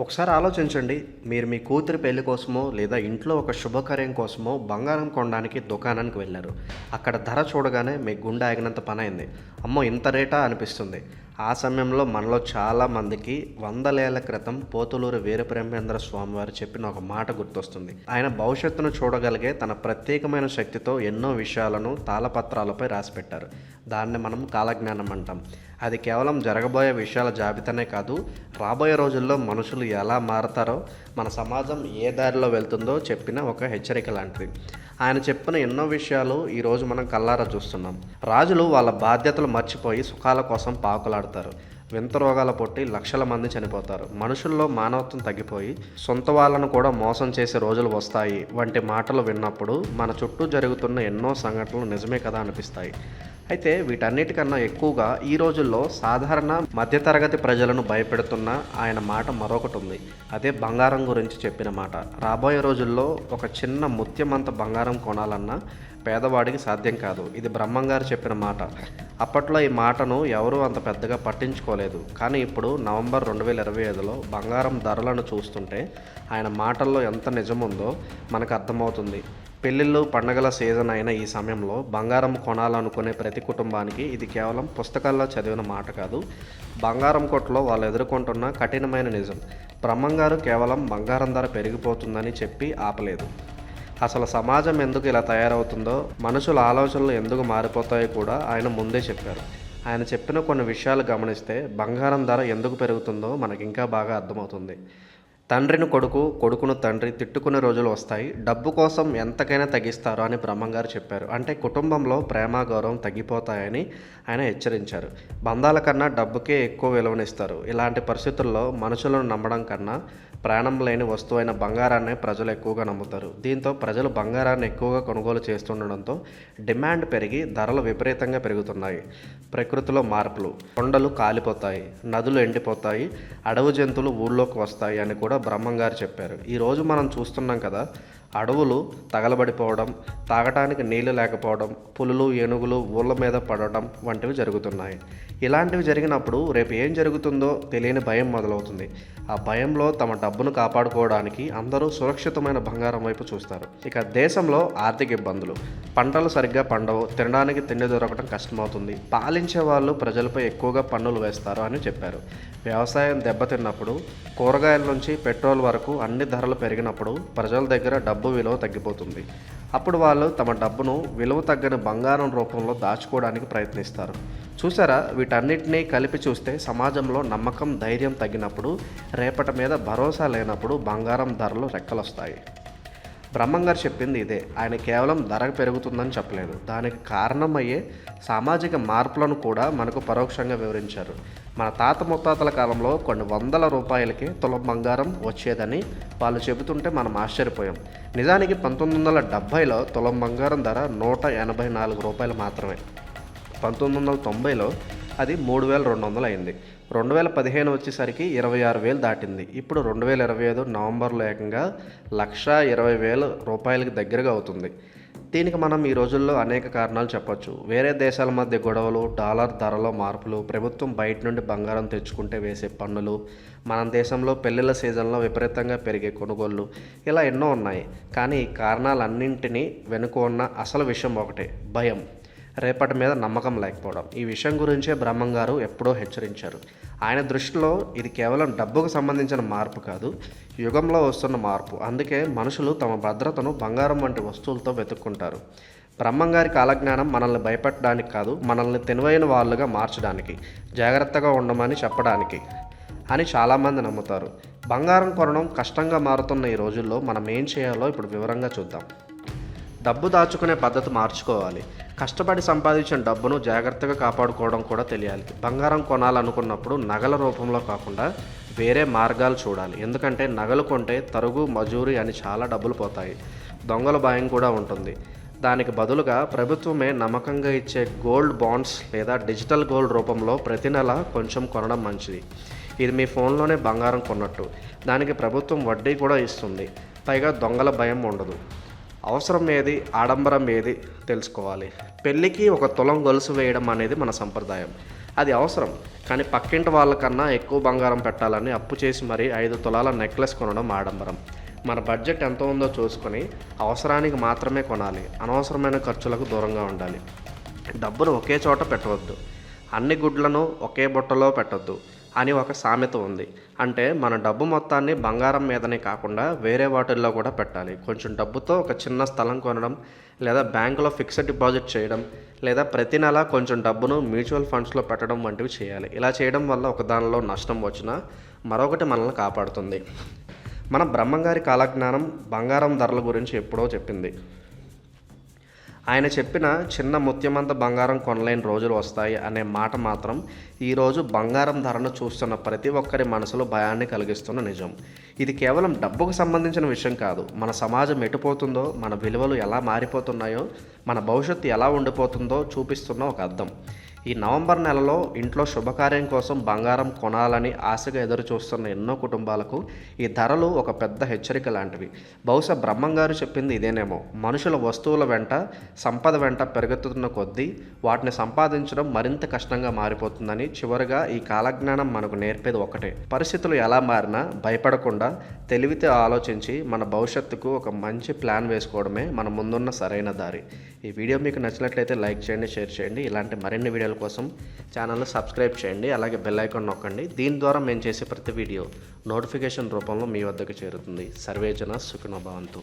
ఒకసారి ఆలోచించండి. మీరు మీ కూతురి పెళ్ళి కోసమో లేదా ఇంట్లో ఒక శుభకార్యం కోసమో బంగారం కొనడానికి దుకాణానికి వెళ్ళారు. అక్కడ ధర చూడగానే మీ గుండె ఆగినంత పని అయింది అమ్మో ఇంత రేటా అనిపిస్తుంది. ఆ సమయంలో మనలో చాలా మందికి వందలేళ్ళ క్రితం పోతులూరు వీరప్రేమేంద్ర స్వామి వారు చెప్పిన ఒక మాట గుర్తొస్తుంది. ఆయన భవిష్యత్తును చూడగలిగే తన ప్రత్యేకమైన శక్తితో ఎన్నో విషయాలను తాళపత్రాలపై రాసిపెట్టారు. దాన్ని మనం కాలజ్ఞానం అంటాం. అది కేవలం జరగబోయే విషయాల జాబితానే కాదు రాబోయే రోజుల్లో మనుషులు ఎలా మారతారో మన సమాజం ఏ దారిలో వెళ్తుందో చెప్పిన ఒక హెచ్చరిక లాంటిది. ఆయన చెప్పిన ఎన్నో విషయాలు ఈరోజు మనం కల్లారా చూస్తున్నాం. రాజులు వాళ్ళ బాధ్యతలు మర్చిపోయి సుఖాల కోసం పాకులాడతారు. వింత రోగాల పొట్టి లక్షల మంది చనిపోతారు. మనుషుల్లో మానవత్వం తగ్గిపోయి సొంత వాళ్ళను కూడా మోసం చేసే రోజులు వస్తాయి. వంటి మాటలు విన్నప్పుడు మన చుట్టూ జరుగుతున్న ఎన్నో సంఘటనలు నిజమే కదా అనిపిస్తాయి. అయితే వీటన్నిటికన్నా ఎక్కువగా ఈ రోజుల్లో సాధారణ మధ్యతరగతి ప్రజలను భయపెడుతున్న ఆయన మాట మరొకటి ఉంది. అదే బంగారం గురించి చెప్పిన మాట. రాబోయే రోజుల్లో ఒక చిన్న ముత్యమంత బంగారం కొనాలన్నా పేదవాడికి సాధ్యం కాదు. ఇది బ్రహ్మంగారు చెప్పిన మాట. అప్పట్లో ఈ మాటను ఎవరూ అంత పెద్దగా పట్టించుకోలేదు. కానీ ఇప్పుడు నవంబర్ రెండు వేల ఇరవై ఐదులో బంగారం ధరలను చూస్తుంటే ఆయన మాటల్లో ఎంత నిజముందో మనకు అర్థమవుతుంది. పెళ్ళిళ్ళు పండగల సీజన్ అయిన ఈ సమయంలో బంగారం కొనాలనుకునే ప్రతి కుటుంబానికి ఇది కేవలం పుస్తకాల్లో చదివిన మాట కాదు. బంగారం కొట్లో వాళ్ళు ఎదుర్కొంటున్న కఠినమైన నిజం. బ్రహ్మంగారు కేవలం బంగారం ధర పెరిగిపోతుందని చెప్పి ఆపలేదు. అసలు సమాజం ఎందుకు ఇలా తయారవుతుందో మనుషుల ఆలోచనలు ఎందుకు మారిపోతాయో కూడా ఆయన ముందే చెప్పారు. ఆయన చెప్పిన కొన్ని విషయాలు గమనిస్తే బంగారం ధర ఎందుకు పెరుగుతుందో మనకింకా బాగా అర్థమవుతుంది. తండ్రిని కొడుకు కొడుకును తండ్రి తిట్టుకునే రోజులు వస్తాయి. డబ్బు కోసం ఎంతకైనా తగ్గిస్తారు అని బ్రహ్మంగారు చెప్పారు. అంటే కుటుంబంలో ప్రేమ గౌరవం తగ్గిపోతాయని ఆయన హెచ్చరించారు. బంధాల కన్నా డబ్బుకే ఎక్కువ విలువనిస్తారు. ఇలాంటి పరిస్థితుల్లో మనుషులను నమ్మడం కన్నా ప్రాణం లేని వస్తువైన బంగారాన్ని ప్రజలు ఎక్కువగా నమ్ముతారు. దీంతో ప్రజలు బంగారాన్ని ఎక్కువగా కొనుగోలు చేస్తుండడంతో డిమాండ్ పెరిగి ధరలు విపరీతంగా పెరుగుతున్నాయి. ప్రకృతిలో మార్పులు కొండలు కాలిపోతాయి నదులు ఎండిపోతాయి అడవి జంతువులు ఊళ్ళోకి వస్తాయి అని కూడా బ్రహ్మంగారు చెప్పారు. ఈరోజు మనం చూస్తున్నాం కదా అడవులు తగలబడిపోవడం తాగటానికి నీళ్ళు లేకపోవడం పులులు ఏనుగులు ఊళ్ళ మీద పడడం వంటివి జరుగుతున్నాయి. ఇలాంటివి జరిగినప్పుడు రేపు ఏం జరుగుతుందో తెలియని భయం మొదలవుతుంది. ఆ భయంలో తమ డబ్బును కాపాడుకోవడానికి అందరూ సురక్షితమైన బంగారం వైపు చూస్తారు. ఇక దేశంలో ఆర్థిక ఇబ్బందులు. పంటలు సరిగ్గా పండవు. తినడానికి తిండి దొరకడం కష్టమవుతుంది. పాలించే వాళ్ళు ప్రజలపై ఎక్కువగా పన్నులు వేస్తారు అని చెప్పారు. వ్యవసాయం దెబ్బతిన్నప్పుడు కూరగాయల నుంచి పెట్రోల్ వరకు అన్ని ధరలు పెరిగినప్పుడు ప్రజల దగ్గర డబ్బు విలువ తగ్గిపోతుంది. అప్పుడు వాళ్ళు తమ డబ్బును విలువ తగ్గని బంగారం రూపంలో దాచుకోవడానికి ప్రయత్నిస్తారు. చూసారా? వీటన్నిటినీ కలిపి చూస్తే సమాజంలో నమ్మకం ధైర్యం తగ్గినప్పుడు రేపటి మీద భరోసా లేనప్పుడు బంగారం ధరలు రెక్కలొస్తాయి. బ్రహ్మంగారు చెప్పింది ఇదే. ఆయన కేవలం ధర పెరుగుతుందని చెప్పలేదు. దానికి కారణమయ్యే సామాజిక మార్పులను కూడా మనకు పరోక్షంగా వివరించారు. మన తాత ముత్తాతల కాలంలో కొన్ని వందల రూపాయలకి తులం బంగారం వచ్చేదని వాళ్ళు చెబుతుంటే మనం ఆశ్చర్యపోయాం. నిజానికి పంతొమ్మిది వందల డెబ్భైలో తులం బంగారం ధర నూట ఎనభై నాలుగు రూపాయలు మాత్రమే. పంతొమ్మిది వందల తొంభైలో అది మూడు వేల రెండు వందలు అయింది. రెండు వేల పదిహేను వచ్చేసరికి ఇరవై ఆరు వేలు దాటింది. ఇప్పుడు రెండు వేల ఇరవై ఐదు నవంబర్లో ఏకంగా లక్ష ఇరవై వేల రూపాయలకి దగ్గరగా అవుతుంది. దీనికి మనం ఈ రోజుల్లో అనేక కారణాలు చెప్పొచ్చు. వేరే దేశాల మధ్య గొడవలు డాలర్ ధరలో మార్పులు ప్రభుత్వం బయట నుండి బంగారం తెచ్చుకుంటే వేసే పన్నులు మన దేశంలో పెళ్ళిళ్ళ సీజన్లో విపరీతంగా పెరిగే కొనుగోళ్ళు ఇలా ఎన్నో ఉన్నాయి. కానీ కారణాలన్నింటినీ వెనుక ఉన్న అసలు విషయం ఒకటే భయం. రేపటి మీద నమ్మకం లేకపోవడం. ఈ విషయం గురించే బ్రహ్మంగారు ఎప్పుడో హెచ్చరించారు. ఆయన దృష్టిలో ఇది కేవలం డబ్బుకు సంబంధించిన మార్పు కాదు యుగంలో వస్తున్న మార్పు. అందుకే మనుషులు తమ భద్రతను బంగారం వంటి వస్తువులతో వెతుక్కుంటారు. బ్రహ్మంగారి కాలజ్ఞానం మనల్ని భయపెట్టడానికి కాదు మనల్ని తెలివైన వాళ్ళుగా మార్చడానికి జాగ్రత్తగా ఉండమని చెప్పడానికి అని చాలామంది నమ్ముతారు. బంగారం కొనడం కష్టంగా మారుతున్న ఈ రోజుల్లో మనం ఏం చేయాలో ఇప్పుడు వివరంగా చూద్దాం. డబ్బు దాచుకునే పద్ధతి మార్చుకోవాలి. కష్టపడి సంపాదించిన డబ్బును జాగ్రత్తగా కాపాడుకోవడం కూడా తెలియాలి. బంగారం కొనాలనుకున్నప్పుడు నగల రూపంలో కాకుండా వేరే మార్గాలు చూడాలి. ఎందుకంటే నగలు కొంటే తరుగు మజూరి అని చాలా డబ్బులు పోతాయి. దొంగల భయం కూడా ఉంటుంది. దానికి బదులుగా ప్రభుత్వమే నమ్మకంగా ఇచ్చే గోల్డ్ బాండ్స్ లేదా డిజిటల్ గోల్డ్ రూపంలో ప్రతి నెల కొంచెం కొనడం మంచిది. ఇది మీ ఫోన్లోనే బంగారం కొన్నట్టు. దానికి ప్రభుత్వం వడ్డీ కూడా ఇస్తుంది. పైగా దొంగల భయం ఉండదు. అవసరం ఏది ఆడంబరం ఏది తెలుసుకోవాలి. పెళ్ళికి ఒక తులం గొలుసు వేయడం అనేది మన సంప్రదాయం. అది అవసరం కానీ పక్కింటి వాళ్ళకన్నా ఎక్కువ బంగారం పెట్టాలని అప్పు చేసి మరీ ఐదు తులాల నెక్లెస్ కొనడం ఆడంబరం. మన బడ్జెట్ ఎంత ఉందో చూసుకొని అవసరానికి మాత్రమే కొనాలి అనవసరమైన ఖర్చులకు దూరంగా ఉండాలి. డబ్బును ఒకే చోట పెట్టవద్దు. అన్ని గుడ్లను ఒకే బుట్టలో పెట్టద్దు. అని ఒక సామెత ఉంది. అంటే మన డబ్బు మొత్తాన్ని బంగారం మీదనే కాకుండా వేరే వాటిల్లో కూడా పెట్టాలి. కొంచెం డబ్బుతో ఒక చిన్న స్థలం కొనడం లేదా బ్యాంకులో ఫిక్స్డ్ డిపాజిట్ చేయడం లేదా ప్రతి నెల కొంచెం డబ్బును మ్యూచువల్ ఫండ్స్లో పెట్టడం వంటివి చేయాలి. ఇలా చేయడం వల్ల ఒక దానిలో నష్టం వచ్చినా మరొకటి మనల్ని కాపాడుతుంది. మన బ్రహ్మంగారి కాలజ్ఞానం బంగారం ధరల గురించి ఎప్పుడో చెప్పింది. ఆయన చెప్పిన చిన్న ముత్యమంత బంగారం కొనలేని రోజులు వస్తాయి అనే మాట మాత్రం ఈరోజు బంగారం ధరను చూస్తున్న ప్రతి ఒక్కరి మనసులో భయాన్ని కలిగిస్తున్న నిజం. ఇది కేవలం డబ్బుకు సంబంధించిన విషయం కాదు. మన సమాజం ఎటుపోతుందో మన విలువలు ఎలా మారిపోతున్నాయో మన భవిష్యత్తు ఎలా ఉండిపోతుందో చూపిస్తున్న ఒక అర్థం ఈ నవంబర్ నెలలో ఇంట్లో శుభకార్యం కోసం బంగారం కొనాలని ఆశగా ఎదురు చూస్తున్న ఎన్నో కుటుంబాలకు ఈ ధరలు ఒక పెద్ద హెచ్చరిక లాంటివి. బహుశా బ్రహ్మంగారు చెప్పింది ఇదేనేమో. మనుషుల వస్తువుల వెంట సంపద వెంట పెరుగుతున్న కొద్దీ వాటిని సంపాదించడం మరింత కష్టంగా మారిపోతుందని చివరిగా ఈ కాలజ్ఞానం మనకు నేర్పేది ఒకటే. పరిస్థితులు ఎలా మారినా భయపడకుండా తెలివితే ఆలోచించి మన భవిష్యత్తుకు ఒక మంచి ప్లాన్ వేసుకోవడమే మన ముందున్న సరైన దారి. ఈ వీడియో మీకు నచ్చినట్లయితే లైక్ చేయండి షేర్ చేయండి. ఇలాంటి మరిన్ని వీడియోల కోసం ఛానల్ని సబ్స్క్రైబ్ చేయండి అలాగే బెల్ ఐకాన్ నొక్కండి. దీని ద్వారా మేము చేసే ప్రతి వీడియో నోటిఫికేషన్ రూపంలో మీ వద్దకు చేరుతుంది. సర్వేజన సుఖనభవంతు